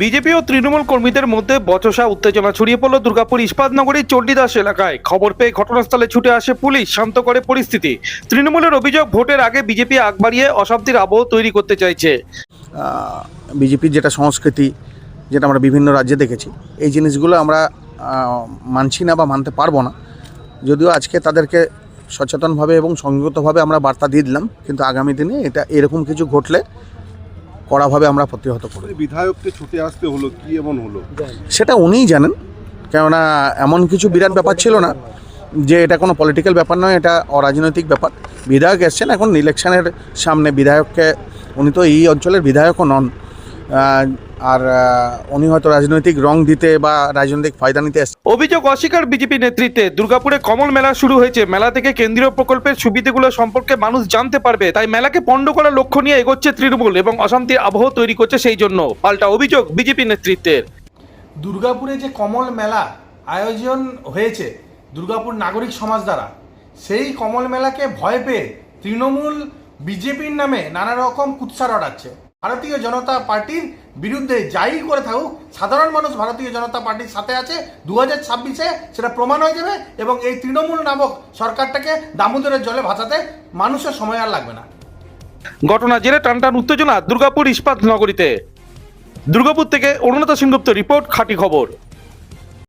BJP ও তৃণমূল কর্মীদের মধ্যে বচসা উত্তেজনা ছড়িয়ে পড়ল দুর্গাপুর ইস্পাতনগরীর চণ্ডীদাস এলাকায়। খবর পেয়ে ঘটনাস্থলে ছুটে আসে পুলিশ, শান্ত করে পরিস্থিতি। তৃণমূলের অভিযোগ, ভোটের আগে বিজেপি আগ বাড়িয়ে অশান্তির আবহ তৈরি করতে চাইছে। বিজেপির যেটা সংস্কৃতি, যেটা আমরা বিভিন্ন রাজ্যে দেখেছি, এই জিনিসগুলো আমরা মানছি না বা মানতে পারব না। যদিও আজকে তাদেরকে সচেতনভাবে এবং সংযতভাবে আমরা বার্তা দিয়ে দিলাম, কিন্তু আগামী দিনে এটা এরকম কিছু ঘটলে কড়াভাবে আমরা প্রতিহত করি। বিধায়ককে ছুটে আসতে হলো কি এমন হলো? সেটা উনিই জানেন কেননা এমন কিছু বিরাট ব্যাপার ছিল না যে এটা কোনো পলিটিক্যাল ব্যাপার নয় এটা অরাজনৈতিক ব্যাপার। বিধায়ক এসছেন এখন ইলেকশনের সামনে বিধায়ককে উনি তো এই অঞ্চলের বিধায়কও নন আর উনি হয়তো রাজনৈতিক রং দিতে বা রাজনৈতিক ফায়দা নিতে এসছেন। অভিযোগ অস্বীকার বিজেপি নেতৃত্বে। দুর্গাপুরে কমল মেলা শুরু হয়েছে। মেলা থেকে কেন্দ্রীয় প্রকল্পের সুবিধাগুলো সম্পর্কে মানুষ জানতে পারবে। তাই মেলাকে পণ্ড করার লক্ষ্য নিয়ে এগোচ্ছে তৃণমূল এবং অশান্তির আবহ তৈরি করছে সেই জন্য। পাল্টা অভিযোগ বিজেপি নেতৃত্বের। দুর্গাপুরে যে কমল মেলা আয়োজন হয়েছে দুর্গাপুর নাগরিক সমাজ দ্বারা সেই কমল মেলাকে ভয় পেয়ে তৃণমূল বিজেপির নামে নানা রকম কুৎসা রটাচ্ছে ভারতীয় জনতা পার্টির বিরুদ্ধে যাই করে থাকুক, সাধারণ মানুষ ভারতীয় জনতা পার্টির সাথে আছে দু হাজার ছাব্বিশে সেটা প্রমাণ হয়ে যাবে এবং এই তৃণমূল নামক সরকারটাকে দামোদরের জলে ভাসাতে মানুষের সময় আর লাগবে না। ঘটনা জেরে টানটান উত্তেজনা দুর্গাপুর ইস্পাত নগরীতে। দুর্গাপুর থেকে অরুণতা সিংগুপ্ত রিপোর্ট, খাঁটি খবর।